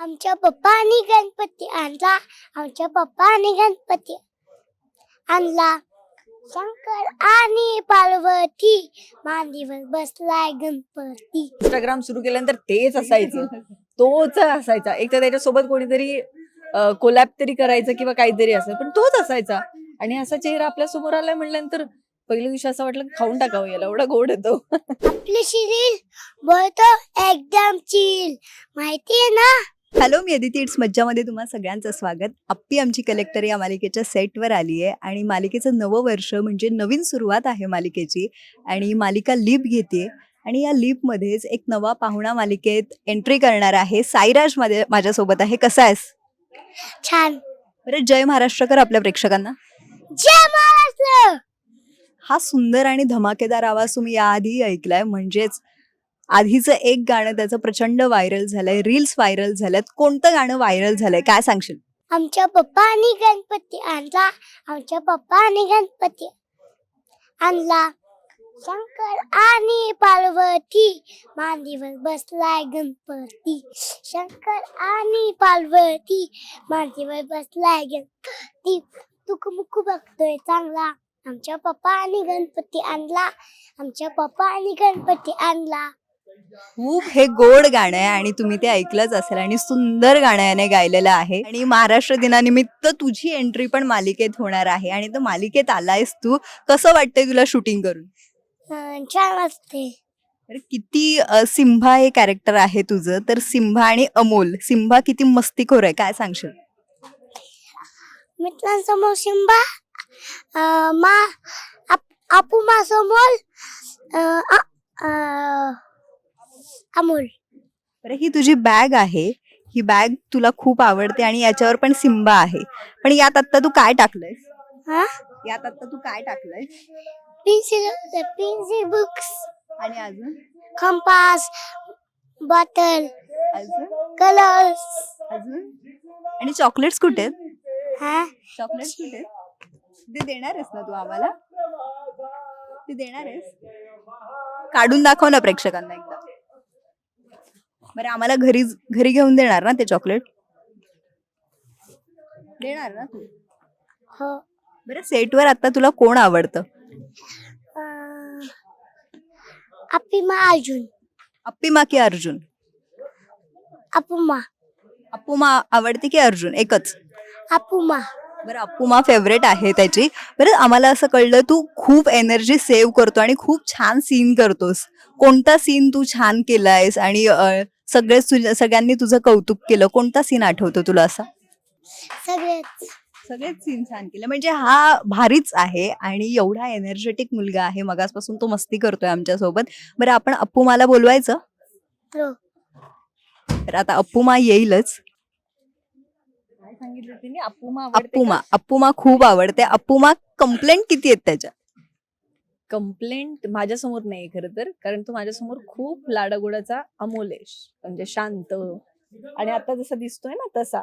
आमच्या पप्पानी गणपती आणला. आमच्या पप्पानी गणपती आणला. शंकर आणि पार्वती मांडीवर बसलाय गणपती. इंस्टाग्राम सुरू केल्यानंतर तेच असायचं. तोच असायचा. एक तर त्याच्यासोबत कोणीतरी कोलॅब तरी करायचं किंवा काहीतरी असं पण तोच असायचा. आणि असा चेहरा आपल्यासमोर आलाय म्हटल्यानंतर पहिल्या दिवशी असं वाटलं खाऊन टाकावं याला. एवढा गोड येतो आपली शिरील बोलतो एकदम चिल माहितीये ना? हॅलो मी अदिती. इट्स मज्जामध्ये तुम्हा सगळ्यांचं स्वागत. अप्पी आमची कलेक्टर या मालिकेच्या सेटवर आली आहे आणि मालिकेचं नवं वर्ष म्हणजे नवीन सुरुवात आहे मालिकेची आणि मालिका लीप घेते आणि या लीपमध्येच एक नवा पाहुणा मालिकेत एंट्री करणार आहे. साईराजमध्ये माझ्यासोबत आहे. कसा आहेस? छान. बरं जय महाराष्ट्रकर आपल्या प्रेक्षकांना. जय महाराष्ट्र! हा सुंदर आणि धमाकेदार आवाज तुम्ही याआधी ऐकलाय. म्हणजेच आधीचं एक गाणं त्याचं प्रचंड व्हायरल झालंय रील्स व्हायरल झाल्यात. कोणतं गाणं व्हायरल झालंय? काय सांगशील? आमच्या पप्पानी गणपती आणला. आमच्या पप्पानी गणपती आणला. शंकर आणि पार्वती मांडीवर बसलाय गणपती. शंकर आणि पार्वती मांडीवर बसलाय गणपती. तुकमुख बघतोय चांगला. आमच्या पप्पा आणि गणपती आणला. आमच्या पप्पानी गणपती आणला. खूप हे गोड गाणं आहे आणि तुम्ही ते ऐकलंच असेल आणि सुंदर गाण्याने गायलेलं आहे. आणि महाराष्ट्र दिनानिमित्त तुझी एंट्री पण मालिकेत होणार आहे आणि तर मालिकेत आलायस तू. कसं वाटतंय तुला शूटिंग करून? छान वाटते अरे किती अ, सिम्भा हे कॅरेक्टर आहे तुझं. तर सिम्भा आणि अमोल सिम्भा किती मस्तीखोर आहे काय सांगशील? मित्रांसमोर अं, मा आप- आपू मा समोर अं, आ- अं, अमोल. बरं ही तुझी बॅग आहे. ही बॅग तुला खूप आवडते आणि याच्यावर पण सिम्बा आहे. पण यात आता तू काय टाकलंयस? हा? यात आता तू काय टाकलंयस? पेन्सिल पेन्सिल बुक्स आणि अजून? कंपास बॉटल अजून? कलर्स अजून? आणि चॉकलेट्स कुठे आहेत? हा? चॉकलेट्स कुठे आहेत? ते देणार आहेस ना तू आम्हाला? ते देणार आहेस? काढून दाखव ना प्रेक्षकांना एकदा. बरं आम्हाला घरी घरी घेऊन देणार ना ते चॉकलेट? देणार ना तू? हो. बरं सेटवर आता तुला कोण आवडतं? अप्पिमा अर्जुन. अप्पिमा की अर्जुन? अपुमा अप्पुमा आवडते की अर्जुन? एकच. अपुमा बरं अप्पुमा फेवरेट आहे त्याची. बरं आम्हाला असं कळलं तू खूप एनर्जी सेव्ह करतो आणि खूप छान सीन करतोस. कोणता सीन तू छान केलायस आणि अं, सगळेच तुझ्या सगळ्यांनी तुझं कौतुक केलं. कोणता सीन आठवतो तुला असा? सगळेच. सगळेच सीन छान केले. म्हणजे हा भारीच आहे आणि एवढा एनर्जेटिक मुलगा आहे. मगासपासून तो मस्ती करतोय आमच्यासोबत. बरं आपण अप्पुमाला बोलवायचं? हो. तर आता अप्पुमा येईलच. काय सांगितलं तिने? अप्पुमा आवडते अप्पुमा अप्पुमा खूप आवडते. अप्पुमा कंप्लेंट किती आहेत त्याच्या कंप्लेंट माझ्यासमोर नाही खरं तर. कारण तो माझ्यासमोर खूप लाडागोडाचा अमोल आहे. म्हणजे शांत. आणि आता जसा दिसतोय ना तसा.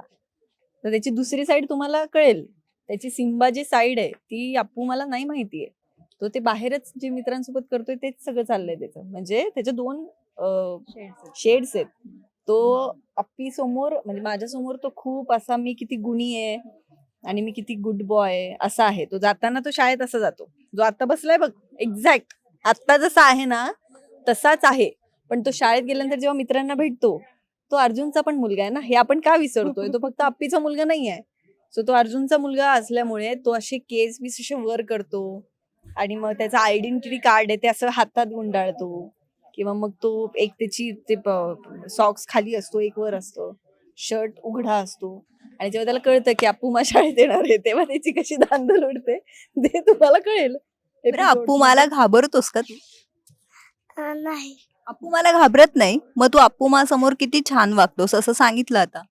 तर त्याची दुसरी साईड तुम्हाला कळेल. त्याची सिम्बा जी साईड आहे ती आपू मला नाही माहितीये. तो ते बाहेरच जे मित्रांसोबत करतोय तेच सगळं चाललंय त्याचं. म्हणजे त्याचे दोन शेड्स आहेत. तो अप्पी समोर म्हणजे माझ्यासमोर तो खूप असा मी किती गुणी आहे. आणि मी किती गुड बॉय असा आहे. तो जाताना तो शाळेत असा जातो. जो आता बसलाय बघ एक्झॅक्ट आत्ता जसा आहे ना तसाच आहे. पण तो शाळेत गेल्यानंतर जेव्हा मित्रांना भेटतो तो अर्जुनचा पण मुलगा आहे ना हे आपण का विसरतोय? तो फक्त अप्पीचा मुलगा नाही आहे. सो तो अर्जुनचा मुलगा असल्यामुळे तो असे केस बीस असे वर करतो आणि मग त्याचा आयडेंटिटी कार्ड आहे ते असं हातात गुंडाळतो. किंवा मग तो एक त्याची ते सॉक्स खाली असतो एक वर असतो. शर्ट उघडा असतो. आणि जेव्हा त्याला कळतं की अप्पू शाळेत येणार आहे तेव्हा त्याची कशी धांदल उडते ते तुम्हाला कळेल. बरं अप्पू मला घाबरतोस का तू? नाही. अप्पू मला घाबरत नाही मग तू अप्पुमा समोर किती छान वागतोस असं सांगितलं आता.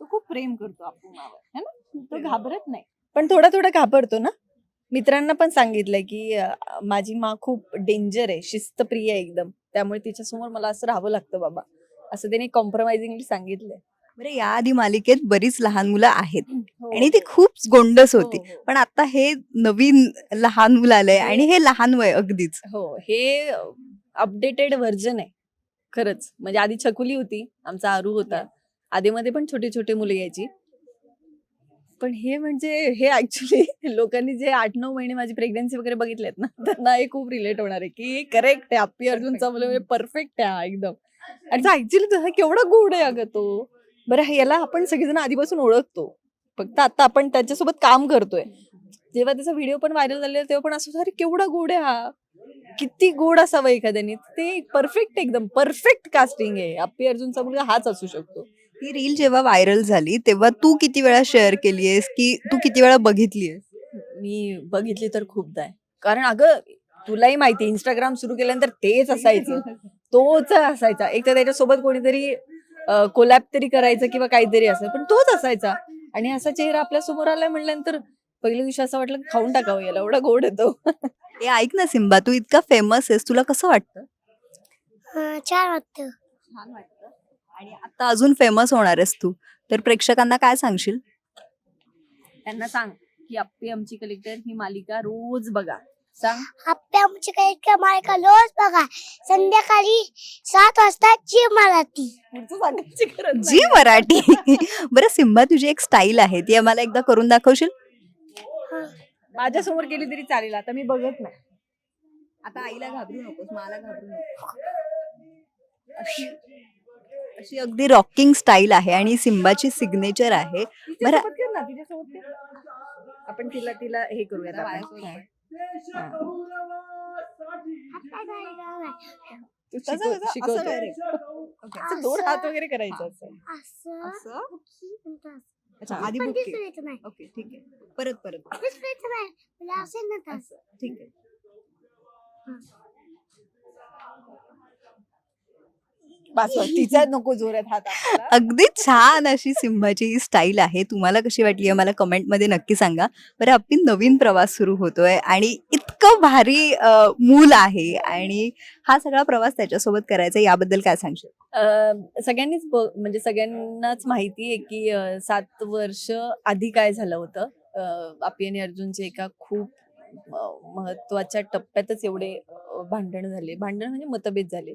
तो खूप प्रेम करतो अप्पूमावर है ना? तो घाबरत नाही. पण थोडा थोडा घाबरतो ना? मित्रांना पण सांगितलंय की अं, माझी मा खूप डेंजर आहे शिस्तप्रिय आहे एकदम. त्यामुळे तिच्यासमोर मला असं राहावं लागतं बाबा. असं त्याने कॉम्प्रोमाइझिंगली सांगितलंय. बरं याआधी मालिकेत बरीच लहान मुलं आहेत हो. आणि ती खूप गोंडस हो, होती. हो. पण आता हे नवीन लहान मुलं आलंय आणि हे लहान वय अगदीच. हो हे अपडेटेड व्हर्जन आहे खरंच. म्हणजे आधी छकुली होती आमचा आरू होता. आधीमध्ये पण छोटे छोटे मुलं यायची. पण हे म्हणजे हे ऍक्च्युली लोकांनी जे आठ नऊ महिने माझी प्रेग्नन्सी वगैरे बघितलेत ना त्यांना हे खूप रिलेट होणार आहे की करेक्ट आहे. अप्पी अर्जुनचा मुलं परफेक्ट आहे हा एकदम. आणि ऍक्च्युली तसा केवढा गोड आहे अगं तो. बरं याला आपण सगळेजण आधीपासून ओळखतो. फक्त आता आपण त्याच्यासोबत काम करतोय. जेव्हा त्याचा व्हिडिओ पण व्हायरल झालेला तेव्हा पण असं अरे केवढा गोड आहे हा. किती गोड असावं एखाद्याने. ते परफेक्ट एकदम परफेक्ट कास्टिंग आहे. अप्पी अर्जुनचा मुलगा हाच असू शकतो. ही रील जेव्हा व्हायरल झाली तेव्हा तू किती वेळा शेअर केली आहेस की तू किती वेळा बघितली मी बघितली तर खूपदा आहे. कारण अगं तुलाही माहिती इंस्टाग्राम सुरू केल्यानंतर तेच असायचं. तोच असायचा. एक तर त्याच्यासोबत कोणीतरी कोलॅप तरी करायचं किंवा काहीतरी असं पण तोच असायचा. आणि असा चेहरा आपल्यासमोर आलाय म्हटल्यानंतर पहिल्या दिवशी असं वाटलं खाऊन टाकावं याला एवढा गोड येतो. हे ऐक ना सिम्बा तू इतका फेमस आहेस तुला कसं वाटतं? छान वाटतं. छान वाटतं. आणि आता अजून फेमस होणार आहेस तू. तर प्रेक्षकांना काय सांगशील? त्यांना सांग की अप्पी आमची कलेक्टर ही मालिका रोज बघा. सांग. आप्पे आमची काही का मालिका रोज बघा. संध्याकाळी सात वाजता जी मराठी. पुढचं सांगायची गरज जी. मराठी. बरं सिम्बा तुझी एक स्टाईल आहे. ती आम्हाला एकदा करून दाखवशील? माझ्यासमोर केली तरी चालेल. आता मी बघत नाही. आता आईला घाबरू नकोस मला घाबरू नको अशी अशी अगदी रॉकिंग स्टाईल आहे आणि सिम्बाची सिग्नेचर आहे. बरं. तिच्यासोबत कर ना तिच्यासोबत कर. आपण तिला तिला हे करूयात आपण. तू शिकव- शिकवते. असं दोन हात वगैरे करायचं असं? असं. असं. अच्छा. आधी पण बुके नाही. ओके ठीक आहे. परत परत. दिसून येत नाही. मला असेल ना तसं. असं ठीक आहे. बस तिचा नको जोरात हात. अगदी छान अशी सिंहाची ही स्टाईल आहे. तुम्हाला कशी वाटली आहे मला कमेंटमध्ये नक्की सांगा. बरं आपली नवीन प्रवास सुरू होतोय आणि इतकं भारी अं, मूल आहे आणि हा सगळा प्रवास त्याच्यासोबत करायचा याबद्दल काय सांगशील? अं, सगळ्यांनीच ब- म्हणजे सगळ्यांनाच माहिती आहे की अं, सात वर्ष आधी काय झालं होतं. अं, आपी आणि अर्जुनचे एका खूप महत्त्वाच्या टप्प्यातच एवढे भांडण झाले. भांडण म्हणजे मतभेद झाले.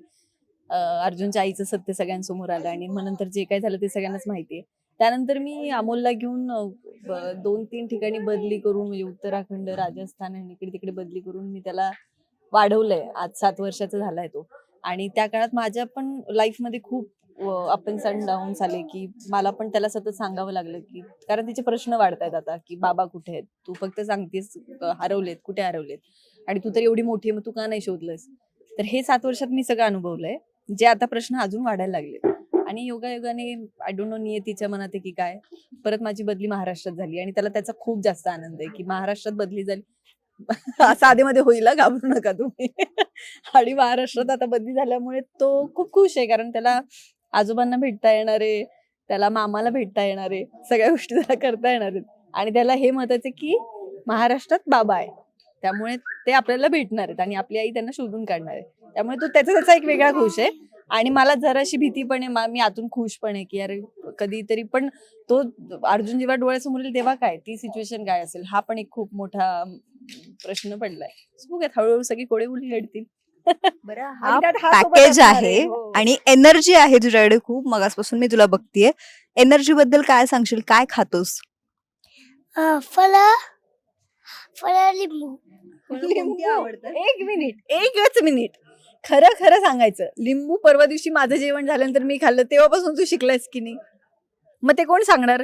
अर्जुनच्या आईचं सत्य सगळ्यांसमोर आलं आणि मग नंतर जे काय झालं ते सगळ्यांनाच माहिती आहे त्यानंतर मी अमोलला घेऊन दोन तीन ठिकाणी बदली करून म्हणजे उत्तराखंड राजस्थान आणि इकडे तिकडे बदली करून मी त्याला वाढवलंय. आज सात वर्षाचा झालाय तो. आणि त्या काळात माझ्या पण लाईफमध्ये खूप अप्स अँड डाऊन्स आले की मला पण त्याला सतत सांगावं लागलं की कारण तिचे प्रश्न वाढतायत आता की बाबा कुठे आहेत? तू फक्त सांगतेस हरवलेत कुठे हरवलेत? आणि तू तर एवढी मोठी आहे मग तू का नाही शोधलंस? तर हे सात वर्षात मी सगळं अनुभवलंय. जे आता प्रश्न अजून वाढायला लागले आणि योगायोगाने आय डोंट नो नियतीच्या मनात आहे की काय? परत माझी बदली महाराष्ट्रात झाली आणि त्याला त्याचा खूप जास्त आनंद आहे की महाराष्ट्रात बदली झाली. साधेमध्ये होईल घाबरू नका तुम्ही. आणि महाराष्ट्रात आता बदली झाल्यामुळे तो खूप खुश आहे कारण त्याला आजोबांना भेटता येणार आहे त्याला मामाला भेटता येणार आहे सगळ्या गोष्टी त्याला करता येणार आहेत. आणि त्याला हे महत्वाचं आहे की महाराष्ट्रात बाबा आहे. त्यामुळे ते आपल्याला भेटणार आहेत आणि आपली आई त्यांना शोधून काढणार आहे. त्यामुळे तो त्याचा त्याचा एक वेगळा खुश आहे. आणि मला जराशी भीती पण आहे मा- आतून खुश पण आहे की अरे कधीतरी पण तो अर्जुन जेव्हा डोळ्यासमोर येईल तेव्हा काय? ती सिच्युएशन काय असेल? हा पण एक खूप मोठा प्रश्न पडलाय. बघूयात हळूहळू सगळी कोडे उली घडतील बरं हा हा पॅकेज आहे हो. आणि एनर्जी आहे तुझ्याकडे खूप. मगासपासून मी तुला बघतीये. एनर्जी बद्दल काय सांगशील? काय खातोस? फळ. फळ लिंबू. एक मिनिट एकच मिनिट. खरं खरं सांगायचं लिंबू परवा दिवशी माझं जेवण झाल्यानंतर मी खाल्लं तेव्हापासून तू शिकलायस की नाही? मग ते कोण सांगणार?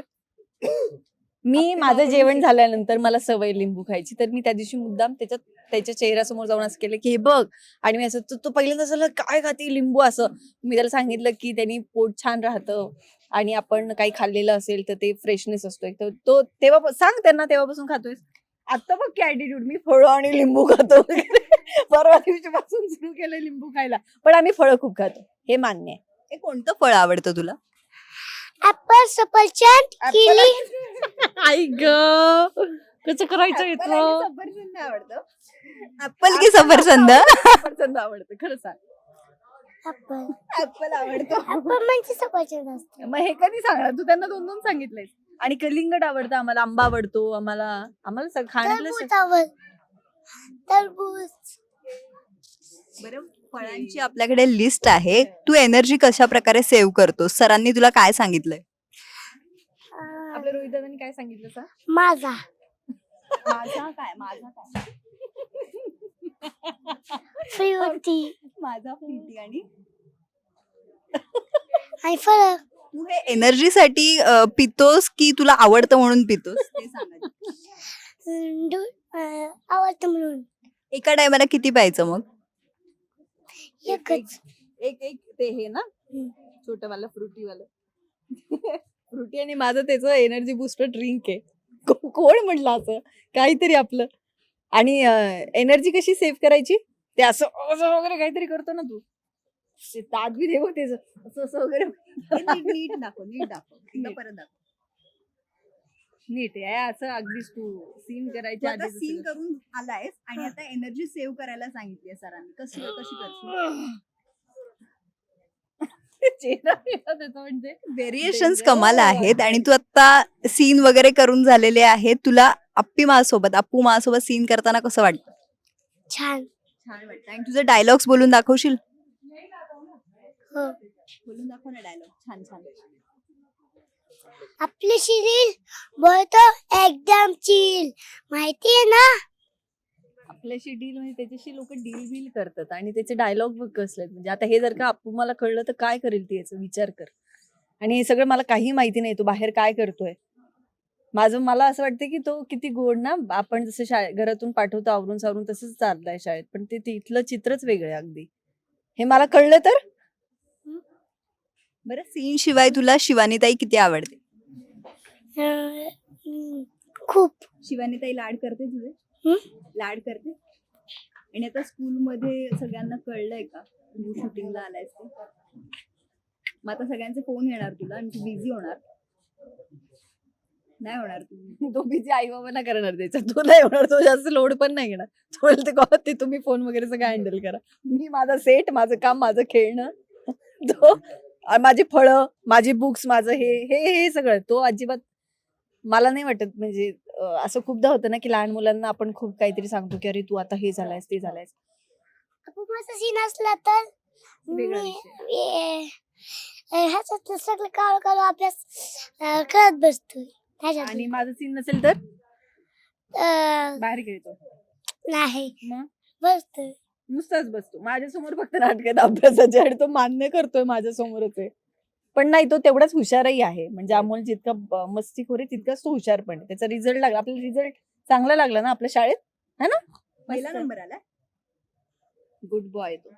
मी माझं जेवण झाल्यानंतर मला सवय लिंबू खायची. तर मी त्या दिवशी मुद्दाम त्याच्या त्याच्या चेहऱ्यासमोर जाऊन असं केलं की हे बघ. आणि मी असं तो- तो पहिल्यांदा असं काय खाते लिंबू असं? मी त्याला सांगितलं की त्यांनी पोट छान राहतं आणि आपण काही खाल्लेलं असेल तर ते फ्रेशनेस असतो एक तर तो तेव्हा सांग त्यांना तेव्हापासून खातोय आता बघ की ऍटिट्यूड मी फळं आणि लिंबू खातो. परवा दिवशीपासून सुरू केलं लिंबू खायला. पण आम्ही फळं खूप खातो. हे मान्य आहे. हे कोणतं फळ आवडतं तुला? ऍपल सफरचंद किली आई ग. कसं करायचं इथं? सफरचंद आवडतं. ऍपल की सफरचंद सफरचंद आवडतं खरं सांग. ऍपल ऍपल आवडतो. ऍपल म्हणजे सफरचंद असतं मग हे कधी सांगणार तू त्यांना दोन दोन सांगितलंय आणि कलिंगड आवडतं आम्हाला आंबा आवडतो आम्हाला आम्हाला सग- खाण्यातलं टरबूज सग- आवड बरं फळांची आपल्याकडे लिस्ट आहे. तू एनर्जी कशा प्रकारे सेव्ह करतोस? सरांनी तुला काय सांगितलंय? आपल्या रोहित दादांनी काय सांगितलं सा माझा. माझा काय? माझा काय? फ्री होती माझा आणि? आणि फरक. तू हे एनर्जीसाठी पितोस की तुला आवडतं म्हणून पितोस? ते सांग आवडतं म्हणून. एका टायमाला किती प्यायचं मग? एकच. एक एक ते हे ना. छोट वाला फ्रुटी वाला फ्रुटी आणि माझं त्याचं एनर्जी बुस्टर ड्रिंक आहे. को- कोण म्हणलं असं? काहीतरी आपलं. आणि एनर्जी कशी सेव्ह करायची? ते असं असं वगैरे काहीतरी करतो ना तू. ते ताट बी देव त्याच. असं असं वगैरे नीट दाखव नीट दाखव. एकदा. परत दाखव. नीट आहे असं अगदीच तू सीन तू करायच्या आता आधी सीन करून आलायस आणि आता एनर्जी सेव्ह करायला सांगितली सरांनी. कशी कशी करशील चेहरा बिहरा त्याचा म्हणजे. Variations Danger. कमाल आहेत आणि तू आता सीन वगैरे करून झालेले आहेत. तुला अप्पी माझ्यासोबत अप्पू माझ्यासोबत सीन करताना कसं वाटतं? छान. छान वाटतं. आणि तुझे डायलॉग्स बोलून दाखवशील? हो. बोलून दाखव ना डायलॉग छान छान. आपली शरीर बोलतो एकदम चिल माहितीये ना? आपल्याशी डील म्हणजे त्याच्याशी लोक डील बिल करतात आणि त्याचे डायलॉग बघ कसले. म्हणजे आता हे जर का आपू मला कळलं तर काय करेल ती याचा? विचार कर. आणि हे सगळं मला काही माहिती नाही. तो बाहेर काय करतोय? माझं मला असं वाटतं की तो किती गोड ना? आपण जसं शाळे घरातून पाठवतो आवरून सावरून तसंच चाललाय शाळेत. पण ते तिथलं चित्रच वेगळं आहे अगदी. हे मला कळलं तर? बरं सीन शिवाय तुला शिवानीताई किती आवडते? अं, हम्म, खूप. शिवानीताई लाड करते तुझे? लाड करते? आणि आता स्कूलमध्ये सगळ्यांना कळलंय का? तू शूटिंगला आलायस ते? मग आता सगळ्यांचे फोन येणार तुला आणि तू बिझी होणार. नाही होणार तू. तो बिझी आई बाबांना करणार त्याचा तो नाही होणार. तो जास्त लोड पण नाही घेणार. तो बोलते "का ते तुम्ही फोन वगैरे सगळं हँडल करा. मी माझा सेट माझं काम माझं खेळणं. तो माझी फळं माझी बुक्स माझं हे हे हे सगळं. तो अजिबात मला नाही वाटत म्हणजे असं खूपदा होतं ना की लहान मुलांना आपण खूप काहीतरी सांगतो की अरे तू आता हे झालायस ते झालायस. सीन असला तर ह्याच्यात सगळं काळ काळ अभ्यास करत बसतोय. आणि माझं सीन नसेल तर? बाहेर खेळतो. नाही. बसतोय. नुसताच बसतो. माझ्यासमोर फक्त नाटकात अभ्यासाचे आणि तो मान्य करतोय माझ्यासमोरच आहे. पण नाही तो तेवढाच हुशारही आहे. म्हणजे अमोल जितका मस्तीखोर आहे तितकाच तो हुशार पण त्याचा रिझल्ट लागला. आपला रिझल्ट चांगला लागला ना आपल्या शाळेत? है ना? पहिला नंबर आला गुड बॉय तो.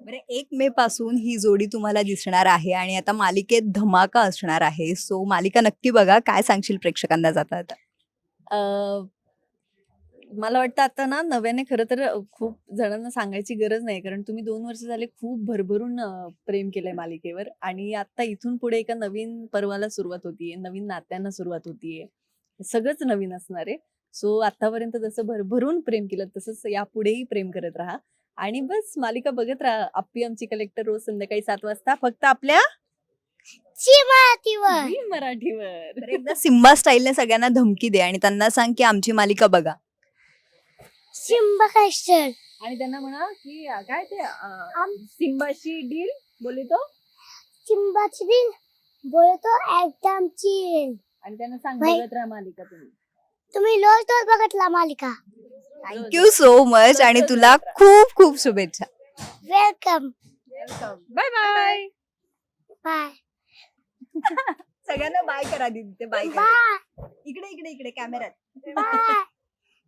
बरं एक मे पासून ही जोडी तुम्हाला दिसणार आहे आणि आता मालिकेत धमाका असणार आहे. सो मालिका नक्की बघा. काय सांगशील प्रेक्षकांना जाता आता मला वाटतं आता ना नव्याने खरं तर खूप जणांना सांगायची गरज नाही. कारण तुम्ही दोन वर्ष झाले खूप भरभरून अं, प्रेम केलंय मालिकेवर आणि आता इथून पुढे एका नवीन पर्वाला सुरुवात होतीये नवीन नात्यांना सुरुवात होतीये. सगळंच नवीन असणार आहे. सो आतापर्यंत जसं भरभरून प्रेम केलं तसंच यापुढेही प्रेम करत राहा. आणि बस मालिका बघत राहा. आप्पी आमची कलेक्टर रोज संध्याकाळी सात वाजता फक्त आपल्या मराठीवर झी मराठीवर तर एकदा सिम्बा स्टाईलने सगळ्यांना धमकी दे आणि त्यांना सांग की आमची मालिका बघा. सिम्बा कॅस्टल आणि त्यांना म्हणा की अं, काय ते अं, सिम्बाशी डील बोलली तो? सिम्बाची दिल बोलतो एकदम चिल आणि त्यांना सांग. बघत राहा मालिका तुम्ही. तुम्ही रोज रोज बघितला मालिका? थँक्यू सो मच आणि तुला खूप खूप शुभेच्छा. वेलकम बाय बाय बाय सगळ्यांना बाय करा दीदी ते बाय करा. बाय इकडे इकडे इकडे कॅमेऱ्यात बाय